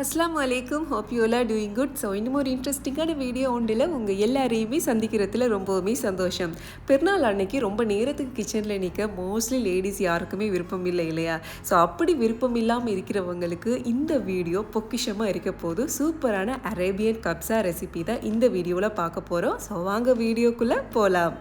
அஸ்லாம் வலைக்கும் hope you are doing good so இன்னும் ஒரு இன்ட்ரெஸ்டிங்கான வீடியோ ஒன்றில் உங்கள் எல்லாரையுமே சந்திக்கிறதுல ரொம்பவுமே சந்தோஷம். பெருநாள் அன்னைக்கு ரொம்ப நேரத்துக்கு கிச்சனில் நிற்க மோஸ்ட்லி லேடிஸ் யாருக்குமே விருப்பம் இல்லை இல்லையா? ஸோ அப்படி விருப்பம் இல்லாமல் இருக்கிறவங்களுக்கு இந்த வீடியோ பொக்கிஷமாக இருக்க போது சூப்பரான அரேபியன் கப்ஸா ரெசிபி தான் இந்த வீடியோவில் பார்க்க போகிறோம் ஸோ வாங்க வீடியோக்குள்ளே போகலாம்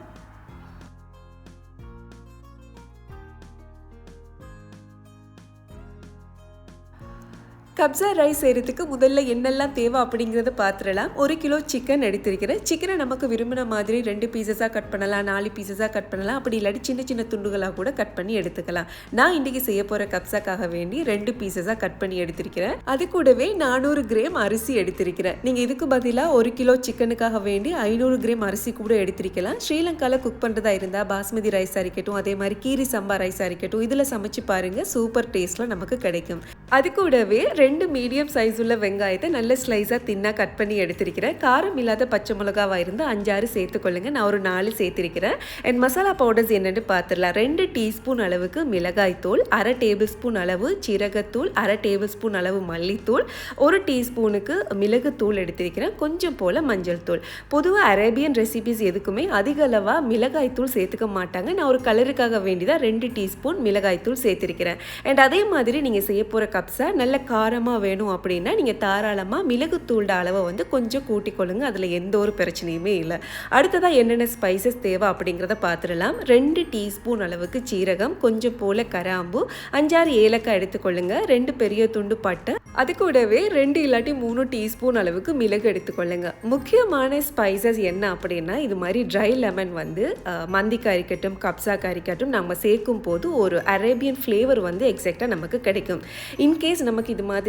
கப்ஸா ரைஸ் செய்கிறதுக்கு முதல்ல என்னெல்லாம் தேவை அப்படிங்கிறத பார்த்துடலாம் ஒரு கிலோ சிக்கன் எடுத்திருக்கிறேன். சிக்கனை நமக்கு விரும்பின மாதிரி ரெண்டு பீசஸாக கட் பண்ணலாம் நாலு பீசஸாக கட் பண்ணலாம். அப்படி இல்லாட்டி சின்ன சின்ன துண்டுகளாக கூட கட் பண்ணி எடுத்துக்கலாம். நான் இன்றைக்கி செய்ய போகிற கப்சாக்காக வேண்டி ரெண்டு பீசஸாக கட் பண்ணி எடுத்திருக்கிறேன். அது கூடவே நானூறு கிராம் அரிசி எடுத்திருக்கிறேன். நீங்கள் இதுக்கு பதிலாக ஒரு கிலோ சிக்கனுக்காக வேண்டி ஐநூறு கிராம் அரிசி கூட எடுத்திருக்கலாம். ஸ்ரீலங்காவில் குக் பண்ணுறதா இருந்தால் பாஸ்மதி ரைஸாக இருக்கட்டும் அதே மாதிரி கீரி சம்பா ரைஸாக இருக்கட்டும் இதில் சமைச்சு பாருங்கள் சூப்பர் டேஸ்ட்டில் நமக்கு கிடைக்கும். அது கூடவே ரெண்டு மீடியம் சைஸ் உள்ள வெங்காயத்தை நல்ல ஸ்லைஸாக தின்னாக கட் பண்ணி எடுத்திருக்கிறேன். காரம் இல்லாத பச்சை மிளகாவாக இருந்து அஞ்சாறு சேர்த்துக்கொள்ளுங்க நான் ஒரு நாலு சேர்த்திருக்கிறேன். அண்ட் மசாலா பவுடர்ஸ் என்னென்னு பார்த்துடலாம் ரெண்டு டீஸ்பூன் அளவுக்கு மிளகாய் தூள் அரை டேபிள் ஸ்பூன் அளவு சீரகத்தூள் அரை டேபிள் ஸ்பூன் அளவு மல்லித்தூள் ஒரு டீஸ்பூனுக்கு மிளகுத்தூள் எடுத்திருக்கிறேன். கொஞ்சம் போல் மஞ்சள் தூள். பொதுவாக அரேபியன் ரெசிபிஸ் எதுக்குமே அதிக அளவாக மிளகாய் தூள் சேர்த்துக்க மாட்டாங்க. நான் ஒரு கலருக்காக வேண்டிதான் ரெண்டு டீஸ்பூன் மிளகாய் தூள் சேர்த்திருக்கிறேன். அண்ட் அதே மாதிரி நீங்கள் செய்ய போகிற கப்ஸை நல்ல காரம் காரமாக வேணும் அப்படின்னா நீங்கள் தாராளமாக மிளகுத்தூள்ட அளவை வந்து கொஞ்சம் கூட்டிக்கொள்ளுங்க அதில் எந்த ஒரு பிரச்சனையுமே இல்லை. அடுத்ததாக என்னென்ன ஸ்பைசஸ் தேவை அப்படிங்கிறத பார்த்துடலாம் ரெண்டு டீஸ்பூன் அளவுக்கு சீரகம் கொஞ்சம் போல் கராம்பு அஞ்சாறு ஏலக்காய் எடுத்துக்கொள்ளுங்க ரெண்டு பெரிய துண்டு பட்டை. அது கூடவே ரெண்டு இல்லாட்டி மூணு டீஸ்பூன் அளவுக்கு மிளகு எடுத்துக்கொள்ளுங்க முக்கியமான ஸ்பைசஸ் என்ன அப்படின்னா இது மாதிரி ட்ரை லெமன் வந்து மந்திக்காய் இருக்கட்டும் கப்சாக்காய் இருக்கட்டும் நம்ம சேர்க்கும் போது ஒரு அரேபியன் ஃப்ளேவர் வந்து எக்ஸாக்டாக நமக்கு கிடைக்கும். இன்கேஸ் நமக்கு இது மாதிரி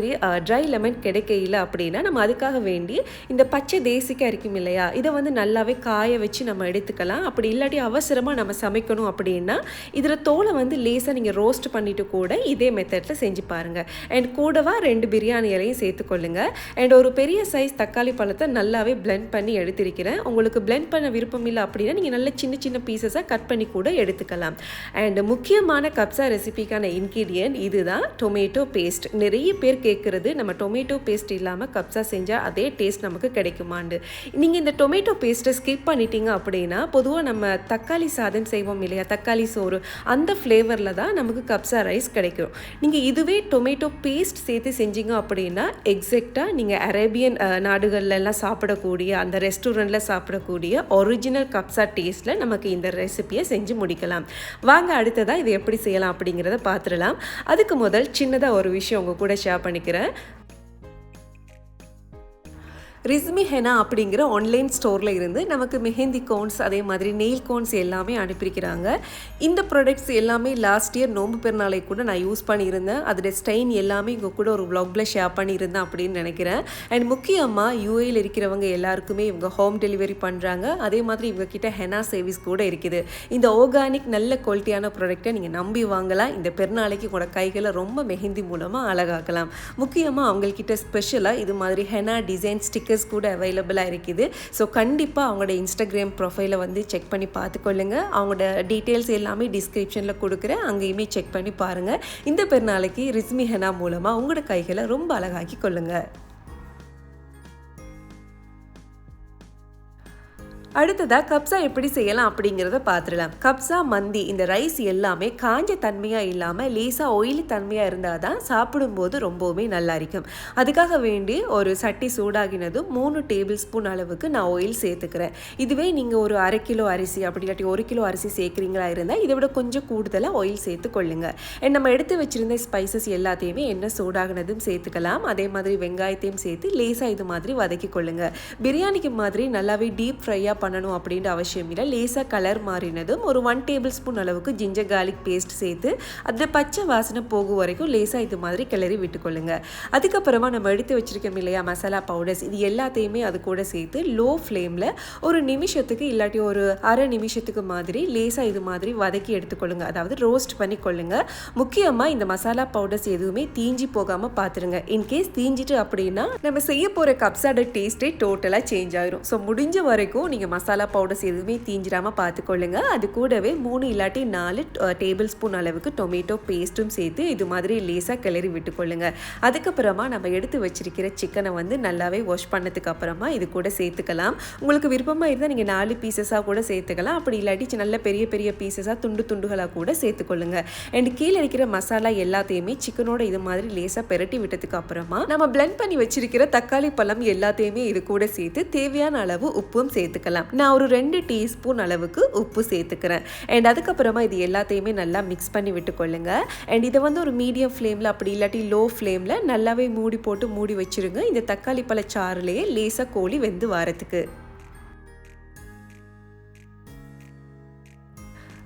ட்ரை லெமன் கிடைக்கல அப்படின்னா நம்ம அதுக்காக வேண்டி இந்த பச்சை தேசிக்காய் இருக்கும் இல்லையா இதை வந்து நல்லாவே காய வச்சு நம்ம எடுத்துக்கலாம். அப்படி இல்லாட்டி அவசரமாக நம்ம சமைக்கணும் அப்படின்னா இதில் தோலை வந்து லேசாக நீங்கள் ரோஸ்ட் பண்ணிவிட்டு கூட இதே மெத்தடில் செஞ்சு பாருங்கள் அண்ட் கூடவா ரெண்டு பிரியாணி இலையும் சேர்த்துக்கொள்ளுங்க அண்ட் ஒரு பெரிய சைஸ் தக்காளி பழத்தை நல்லாவே பிளெண்ட் பண்ணி எடுத்திருக்கிறேன். உங்களுக்கு பிளெண்ட் பண்ண விருப்பம் இல்லை அப்படின்னா நீங்கள் நல்ல சின்ன சின்ன பீசஸாக கட் பண்ணி கூட எடுத்துக்கலாம். அண்ட் முக்கியமான கப்ஸா ரெசிபிக்கான இன்க்ரீடியன்ட் இதுதான் டொமேட்டோ பேஸ்ட் நிறைய பேர் கேட்குறது நம்ம டொமேட்டோ பேஸ்ட் இல்லாமல் கப்ஸா செஞ்சால் அதே டேஸ்ட் நமக்கு கிடைக்குமாண்டு. நீங்கள் இந்த டொமேட்டோ பேஸ்ட்டை ஸ்கிப் பண்ணிட்டீங்க அப்படின்னா பொதுவாக நம்ம தக்காளி சாதம் செய்வோம் இல்லையா தக்காளி சோறு அந்த ஃப்ளேவரில் தான் நமக்கு கப்ஸா ரைஸ் கிடைக்கும். நீங்கள் இதுவே டொமேட்டோ பேஸ்ட் சேர்த்து செஞ்சீங்க அப்படின்னா எக்ஸாக்டாக நீங்கள் அரேபியன் நாடுகள்லாம் சாப்பிடக்கூடிய அந்த ரெஸ்டாரண்ட்டில் சாப்பிடக்கூடிய ஒரிஜினல் கப்ஸா டேஸ்ட்டில் நமக்கு இந்த ரெசிபியை செஞ்சு முடிக்கலாம். வாங்க அடுத்ததாக இதை எப்படி செய்யலாம் அப்படிங்கிறத பார்த்துடலாம். அதுக்கு முதல் சின்னதாக ஒரு விஷயம் உங்கள் கூட ஷேர் பண்ணி பண்ணிக்கிறேன் ரிஸ்மி ஹெனா அப்படிங்கிற ஆன்லைன் ஸ்டோரில் இருந்து நமக்கு மெஹந்தி கோன்ஸ் அதே மாதிரி நெயில் கோன்ஸ் எல்லாமே அனுப்பியிருக்கிறாங்க. இந்த ப்ராடக்ட்ஸ் எல்லாமே லாஸ்ட் இயர் நோம்பு பெருநாளை கூட நான் யூஸ் பண்ணியிருந்தேன். அதோட ஸ்டெயின் எல்லாமே இங்கே கூட ஒரு வ்ளாகில் ஷேர் பண்ணியிருந்தேன் அப்படின்னு நினைக்கிறேன். அண்ட் முக்கியமாக யூஏயில் இருக்கிறவங்க எல்லாருக்குமே இவங்க ஹோம் டெலிவரி பண்ணுறாங்க அதே மாதிரி இவங்க கிட்ட ஹெனா சர்வீஸ் கூட இருக்குது. இந்த ஆர்கானிக் நல்ல குவாலிட்டியான ப்ராடக்ட்டை நீங்கள் நம்பி வாங்கலாம். இந்த பெருநாளைக்கு கூட கைகளை ரொம்ப மெஹந்தி மூலமாக அழகாக்கலாம். முக்கியமாக அவங்கக்கிட்ட ஸ்பெஷலாக இது மாதிரி ஹெனா டிசைன் ஸ்டிக் ஸ்டிக்கர்ஸ் கூட அவைலபிளாக இருக்குது. ஸோ கண்டிப்பாக அவங்களோட இன்ஸ்டாகிராம் ப்ரொஃபைலை வந்து செக் பண்ணி பார்த்துக்கொள்ளுங்க. அவங்களோட டீட்டெயில்ஸ் எல்லாமே டிஸ்கிரிப்ஷனில் கொடுக்குறேன். அங்கேயுமே செக் பண்ணி பாருங்கள் இந்த பெருநாளைக்கு ரிஸ்மி ஹெனா மூலமாக உங்களோட கைகளை ரொம்ப அழகாக்கி கொள்ளுங்கள் அடுத்ததாக கப்ஸா எப்படி செய்யலாம் அப்படிங்கிறத பார்த்துடலாம் கப்ஸா மந்தி இந்த ரைஸ் எல்லாமே காஞ்ச தன்மையாக இல்லாமல் லேசாக ஒயிலி தன்மையாக இருந்தால் தான் சாப்பிடும்போது ரொம்பவுமே நல்லா இருக்கும். அதுக்காக வேண்டி ஒரு சட்டி சூடாகினதும் மூணு டேபிள் ஸ்பூன் அளவுக்கு நான் ஆயில் சேர்த்துக்கிறேன். இதுவே நீங்கள் ஒரு அரை கிலோ அரிசி அப்படி இல்லாட்டி ஒரு கிலோ அரிசி சேர்க்குறீங்களா இருந்தால் இதை விட கொஞ்சம் கூடுதலாக ஆயில் சேர்த்து கொள்ளுங்க. நம்ம எடுத்து வச்சுருந்த ஸ்பைசஸ் எல்லாத்தையுமே எண்ணெய் சூடாகினதும் சேர்த்துக்கலாம். அதே மாதிரி வெங்காயத்தையும் சேர்த்து லேசாக இது மாதிரி வதக்கி கொள்ளுங்க. பிரியாணிக்கு மாதிரி நல்லாவே டீப் ஃப்ரையாக பண்ணணும் அப்படின்ற அவசியம் இல்லை. லேசாக கலர் மாறினதும் ஒரு ஒன் டேபிள் ஸ்பூன் அளவுக்கு ஜிஞ்சர் கார்லிக் பேஸ்ட் சேர்த்து அந்த பச்சை வாசனை போகும் வரைக்கும் லேசாக இது மாதிரி கிளறி விட்டுக்கொள்ளுங்க. அதுக்கப்புறமா நம்ம எடுத்து வச்சுருக்கோம் இல்லையா மசாலா பவுடர்ஸ் இது எல்லாத்தையுமே அது கூட சேர்த்து லோ ஃப்ளேமில் ஒரு நிமிஷத்துக்கு இல்லாட்டி ஒரு அரை நிமிஷத்துக்கு மாதிரி லேசாக இது மாதிரி வதக்கி எடுத்துக்கொள்ளுங்க. அதாவது ரோஸ்ட் பண்ணி கொள்ளுங்க முக்கியமாக இந்த மசாலா பவுடர்ஸ் எதுவுமே தீஞ்சி போகாமல் பார்த்துருங்க இன்கேஸ் தீஞ்சிட்டு அப்படின்னா நம்ம செய்ய போகிற கப்ஸோட டேஸ்ட்டே டோட்டலாக சேஞ்ச் ஆயிரும். ஸோ முடிஞ்ச வரைக்கும் நீங்கள் மசாலா பவுடர்ஸ் எதுவுமே தீஞ்சிராமல் பார்த்துக்கொள்ளுங்க அது கூடவே மூணு இல்லாட்டி நாலு டேபிள் ஸ்பூன் அளவுக்கு டொமேட்டோ பேஸ்ட்டும் சேர்த்து இது மாதிரி லேசாக கிளறி விட்டுக்கொள்ளுங்க. அதுக்கப்புறமா நம்ம எடுத்து வச்சிருக்கிற சிக்கனை வந்து நல்லாவே வாஷ் பண்ணதுக்கு அப்புறமா இது கூட சேர்த்துக்கலாம். உங்களுக்கு விருப்பமாக இருந்தால் நீங்கள் நாலு பீசஸாக கூட சேர்த்துக்கலாம். அப்படி இல்லாட்டி நல்ல பெரிய பெரிய பீசஸாக துண்டு துண்டுகளாக கூட சேர்த்துக்கொள்ளுங்க. அண்ட் கீழே இருக்கிற மசாலா எல்லாத்தையுமே சிக்கனோட இது மாதிரி லேசாக பெரட்டி விட்டதுக்கு அப்புறமா நம்ம பிளெண்ட் பண்ணி வச்சிருக்கிற தக்காளி பழம் எல்லாத்தையுமே இது கூட சேர்த்து தேவையான அளவு உப்பும் சேர்த்துக்கலாம். நான் ஒரு ரெண்டு டீஸ்பூன் அளவுக்கு உப்பு சேர்த்துக்கிறேன். அண்ட் அதுக்கப்புறமா இது எல்லாத்தையுமே நல்லா மிக்ஸ் பண்ணி விட்டுக்கொள்ளுங்க. அண்ட் இதை வந்து ஒரு மீடியம் ஃப்ளேமில் அப்படி இல்லாட்டி லோ ஃப்ளேமில் நல்லாவே மூடி போட்டு மூடி வச்சிருங்க. இந்த தக்காளி பழச்சாறுலேயே லேசாக கோழி வெந்து வாரத்துக்கு.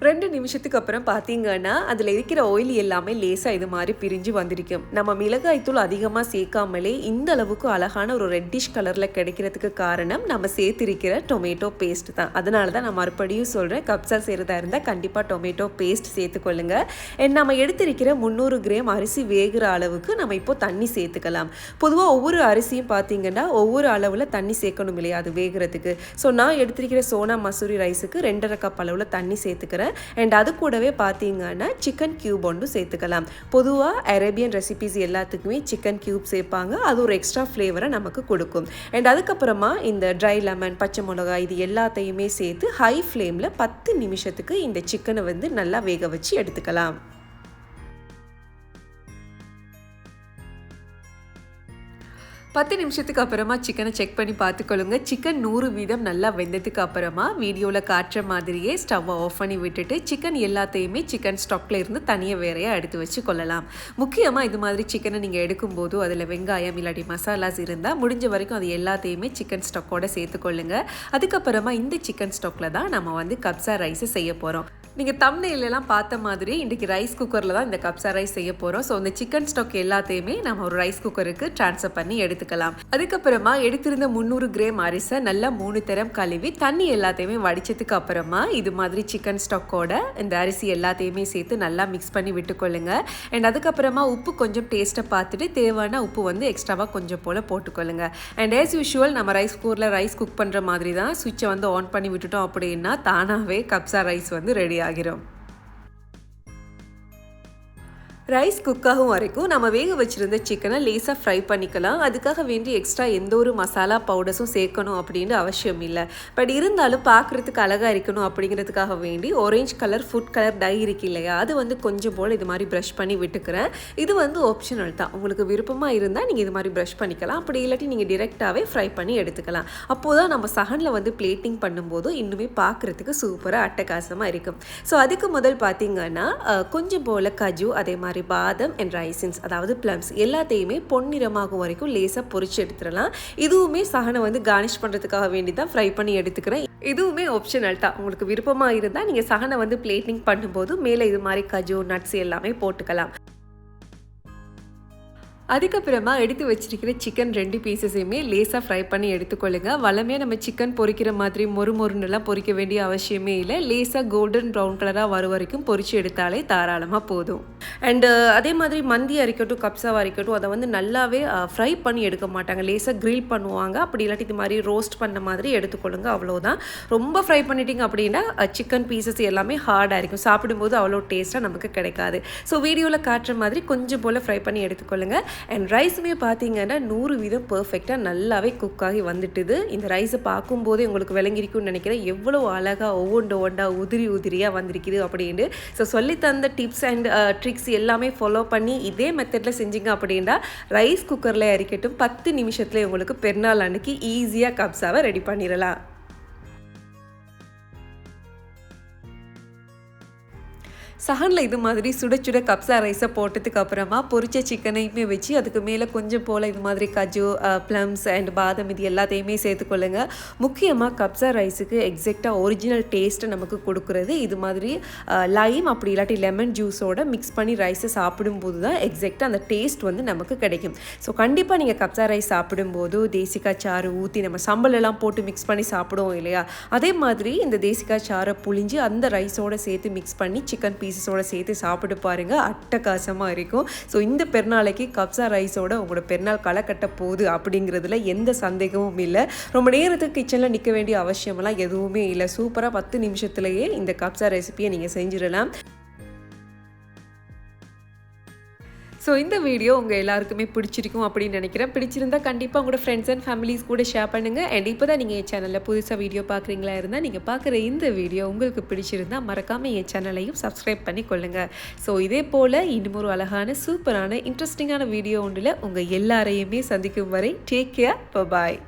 ரெண்டு நிமிஷத்துக்கு அப்புறம் பார்த்தீங்கன்னா அதில் இருக்கிற ஆயில் எல்லாமே லேசாக இது மாதிரி பிரிஞ்சு வந்திருக்கும். நம்ம மிளகாய்த்தூள் அதிகமாக சேர்க்காமலே இந்த அளவுக்கு அழகான ஒரு ரெட்டிஷ் கலரில் கிடைக்கிறதுக்கு காரணம் நம்ம சேர்த்திருக்கிற டொமேட்டோ பேஸ்ட் தான். அதனால தான் நான் மறுபடியும் சொல்கிறேன் கப்ஸா செய்கிறதா இருந்தால் கண்டிப்பாக டொமேட்டோ பேஸ்ட் சேர்த்துக்கொள்ளுங்க நம்ம எடுத்திருக்கிற முந்நூறு கிராம் அரிசி வேகிற அளவுக்கு நம்ம இப்போ தண்ணி சேர்த்துக்கலாம். பொதுவாக ஒவ்வொரு அரிசியும் பார்த்தீங்கன்னா ஒவ்வொரு அளவில் தண்ணி சேர்க்கணும் இல்லையா அது வேகிறதுக்கு. ஸோ நான் எடுத்திருக்கிற சோனா மசூரி ரைஸுக்கு ரெண்டரை கப் அளவில் தண்ணி சேர்த்துக்கிறேன். அண்ட் அது கூடவே பார்த்தீங்கன்னா சிக்கன் கியூப் ஒன்று சேர்த்துக்கலாம். பொதுவாக அரேபியன் ரெசிபிஸ் எல்லாத்துக்குமே சிக்கன் கியூப் சேர்ப்பாங்க. அது ஒரு எக்ஸ்ட்ரா ஃப்ளேவரை நமக்கு கொடுக்கும். அண்ட் அதுக்கப்புறமா இந்த ட்ரை லெமன் பச்சை மிளகாய் இது எல்லாத்தையுமே சேர்த்து ஹை ஃப்ளேமில் பத்து நிமிஷத்துக்கு இந்த சிக்கனை வந்து நல்லா வேக வச்சு எடுத்துக்கலாம். பத்து நிமிஷத்துக்கு அப்புறமா சிக்கனை செக் பண்ணி பார்த்துக்கொள்ளுங்க. சிக்கன் நூறு வீதம் நல்லா வெந்ததுக்கு அப்புறமா வீடியோவில் காட்டுற மாதிரியே ஸ்டவ்வை ஆஃப் பண்ணி விட்டுட்டு சிக்கன் எல்லாத்தையுமே சிக்கன் ஸ்டாக்ல இருந்து தனியாக வேறையாக எடுத்து வச்சு கொள்ளலாம். முக்கியமாக இது மாதிரி சிக்கனை நீங்கள் எடுக்கும்போது அதில் வெங்காயம் இல்லாட்டி மசாலாஸ் இருந்தால் முடிஞ்ச வரைக்கும் அது எல்லாத்தையுமே சிக்கன் ஸ்டாக்கோட சேர்த்துக்கொள்ளுங்க. அதுக்கப்புறமா இந்த சிக்கன் ஸ்டாக்ல தான் நம்ம வந்து கப்சா ரைஸை செய்ய போகிறோம் நீங்கள் தம்னையிலலாம் பார்த்த மாதிரி இன்றைக்கி ரைஸ் குக்கரில் தான் இந்த கப்சா ரைஸ் செய்ய போகிறோம் ஸோ இந்த சிக்கன் ஸ்டாக் எல்லாத்தையுமே நம்ம ஒரு ரைஸ் குக்கருக்கு ட்ரான்ஸ்ஃபர் பண்ணி எடுத்துக்கலாம். அதுக்கப்புறமா எடுத்திருந்த முந்நூறு கிராம் அரிசை நல்லா மூணு தரம் கழுவி தண்ணி எல்லாத்தையுமே வடித்ததுக்கு அப்புறமா இது மாதிரி சிக்கன் ஸ்டாக்கோட இந்த அரிசி எல்லாத்தையுமே சேர்த்து நல்லா மிக்ஸ் பண்ணி விட்டுக்கொள்ளுங்க அண்ட் அதுக்கப்புறமா உப்பு கொஞ்சம் டேஸ்ட்டை பார்த்துட்டு தேவையான உப்பு வந்து எக்ஸ்ட்ராவாக கொஞ்சம் போல் போட்டுக்கொள்ளுங்க அண்ட் ஆஸ் யூஷுவல் நம்ம ரைஸ் குக்கரில் ரைஸ் குக் பண்ணுற மாதிரி தான் சுவிட்சை வந்து ஆன் பண்ணி விட்டுட்டோம் அப்படின்னா தானாகவே கப்சா ரைஸ் வந்து ரெடி ஆகிரும். ரைஸ் குக் ஆகும் வரைக்கும் நம்ம வேக வச்சுருந்த சிக்கனை லேசாக ஃப்ரை பண்ணிக்கலாம். அதுக்காக வேண்டி எக்ஸ்ட்ரா எந்த ஒரு மசாலா பவுடர்ஸும் சேர்க்கணும் அப்படின்னு அவசியம் இல்லை. பட் இருந்தாலும் பார்க்குறதுக்கு அழகாக இருக்கணும் அப்படிங்கிறதுக்காக வேண்டி orange colour food colour dye இருக்கு இல்லையா? அது வந்து கொஞ்சம் போல் இது மாதிரி ப்ரஷ் பண்ணி விட்டுக்கிறேன். இது வந்து ஆப்ஷனல் தான். உங்களுக்கு விருப்பமாக இருந்தால் நீங்கள் இது மாதிரி ப்ரஷ் பண்ணிக்கலாம். அப்படி இல்லாட்டி நீங்கள் டிரெக்டாகவே ஃப்ரை பண்ணி எடுத்துக்கலாம். அப்போது தான் நம்ம சகனில் வந்து பிளேட்டிங் பண்ணும்போது இன்னுமே பார்க்குறதுக்கு சூப்பராக அட்டகாசமாக இருக்கும். ஸோ அதுக்கு முதல் பார்த்தீங்கன்னா கொஞ்சம் போல் கஜு அதே மாதிரி பாதம் அண்ட் ரைசின்ஸ் அதாவது ப்ளம்ஸ் எல்லாத்தையுமே பொன்னிறமாகும் வரைக்கும் லேசாக பொறிச்சு எடுத்துடலாம். இதுவுமே சகனை வந்து கார்னிஷ் பண்ணுறதுக்காக வேண்டி தான் ஃப்ரை பண்ணி எடுத்துக்கிறேன். இதுவுமே ஆப்ஷனல் தான். உங்களுக்கு விருப்பமாக இருந்தால் நீங்கள் சகனை வந்து பிளேட்டிங் பண்ணும்போது மேலே இது மாதிரி கஜு நட்ஸ் எல்லாமே போட்டுக்கலாம். அதுக்கப்புறமா எடுத்து வச்சிருக்கிற சிக்கன் ரெண்டு பீசஸையுமே லேசாக ஃப்ரை பண்ணி எடுத்துக்கொள்ளுங்க. வளமே நம்ம சிக்கன் பொரிக்கிற மாதிரி மொறு மொறுன்னெல்லாம் பொரிக்க வேண்டிய அவசியமே இல்லை. லேசாக கோல்டன் ப்ரௌன் கலராக வரும் வரைக்கும் பொறிச்சு எடுத்தாலே தாராளமாக போதும். அண்டு அதே மாதிரி மந்தியாக இருக்கட்டும் கப்ஸாவாக இருக்கட்டும் அதை வந்து நல்லாவே ஃப்ரை பண்ணி எடுக்க மாட்டாங்க. லேசாக க்ரில் பண்ணுவாங்க. அப்படி இல்லாட்டி இது மாதிரி ரோஸ்ட் பண்ண மாதிரி எடுத்துக்கொள்ளுங்க. அவ்வளோதான் ரொம்ப ஃப்ரை பண்ணிட்டீங்க அப்படின்னா சிக்கன் பீசஸ் எல்லாமே ஹார்டாக இருக்கும். சாப்பிடும்போது அவ்வளோ டேஸ்ட்டாக நமக்கு கிடைக்காது. ஸோ வீடியோவில் காட்டுற மாதிரி கொஞ்சம் போல் ஃப்ரை பண்ணி எடுத்துக்கொள்ளுங்கள் அண்ட் ரைஸுமே பார்த்தீங்கன்னா நூறு வீதம் பர்ஃபெக்டாக நல்லாவே குக் ஆகி வந்துட்டுது. இந்த ரைஸை பார்க்கும்போதே உங்களுக்கு விளங்கிருக்கும்னு நினைக்கிறேன். எவ்வளோ அழகாக ஒவ்வொன்று ஒவ்வொன்றா உதிரி உதிரியாக வந்திருக்குது அப்படின்ட்டு. ஸோ சொல்லி தந்த டிப்ஸ் அண்ட் ட்ரிக்ஸ் எல்லாமே ஃபாலோ பண்ணி இதே மெத்தடில் செஞ்சீங்க அப்படின்னா ரைஸ் குக்கரில் இருக்கட்டும் பத்து நிமிஷத்தில் உங்களுக்கு பெருநாள் அன்னைக்கு ஈஸியாக கப்ஸாவை ரெடி பண்ணிடலாம் சஹனில் இது மாதிரி சுட சுட கப்ஸா ரைஸை போட்டதுக்கு அப்புறமா பொரிச்ச சிக்கனையுமே வச்சு அதுக்கு மேலே கொஞ்சம் போல் இது மாதிரி கஜு ப்ளம்ஸ் அண்ட் பாதம் இது எல்லாத்தையுமே சேர்த்துக்கொள்ளுங்க முக்கியமாக கப்ஸா ரைஸுக்கு எக்ஸாக்டாக ஒரிஜினல் டேஸ்ட்டை நமக்கு கொடுக்குறது. இது மாதிரி லைம் அப்படி இல்லாட்டி லெமன் ஜூஸோட மிக்ஸ் பண்ணி ரைஸை சாப்பிடும்போது தான் எக்ஸாக்டாக அந்த டேஸ்ட் வந்து நமக்கு கிடைக்கும். ஸோ கண்டிப்பாக நீங்கள் கப்ஸா ரைஸ் சாப்பிடும்போது தேசிக்காய் சாறு ஊற்றி நம்ம சம்பளெல்லாம் போட்டு மிக்ஸ் பண்ணி சாப்பிடுவோம் இல்லையா? அதே மாதிரி இந்த தேசிக்காய் சாறை புழிஞ்சு அந்த ரைஸோட சேர்த்து மிக்ஸ் பண்ணி சிக்கன் பீஸ் பீசஸோட சேர்த்து சாப்பிட்டு பாருங்கள் அட்டகாசமாக இருக்கும். ஸோ இந்த பெருநாளைக்கு கப்சா ரைஸோட உங்களோட பெருநாள் களை கட்ட போகுது அப்படிங்கிறதுல எந்த சந்தேகமும் இல்லை. ரொம்ப நேரத்துக்கு கிச்சனில் நிற்க வேண்டிய அவசியமெல்லாம் எதுவுமே இல்லை. சூப்பராக பத்து நிமிஷத்துலேயே இந்த கப்சா ரெசிபியை நீங்கள் செஞ்சிடலாம். ஸோ இந்த வீடியோ உங்கள் எல்லாருக்குமே பிடிச்சிருக்கும் அப்படின்னு நினைக்கிறேன். பிடிச்சிருந்தா கண்டிப்பாக உங்களோட ஃப்ரெண்ட்ஸ் அண்ட் ஃபேமிலிஸ் கூட ஷேர் பண்ணுங்கள் அண்ட் இப்போ தான் நீங்கள் என் சேனலில் புதுசாக வீடியோ பார்க்குறீங்களா இருந்தால் நீங்கள் பார்க்குற இந்த வீடியோ உங்களுக்கு பிடிச்சிருந்தா மறக்காமல் என் சேனலையும் சப்ஸ்கிரைப் பண்ணி கொள்ளுங்கள் ஸோ இதே போல் இன்னும் ஒரு அழகான சூப்பரான இன்ட்ரெஸ்டிங்கான வீடியோ ஒன்றில் உங்கள் எல்லாரையுமே சந்திக்கும் வரை டேக் கேர் பாய்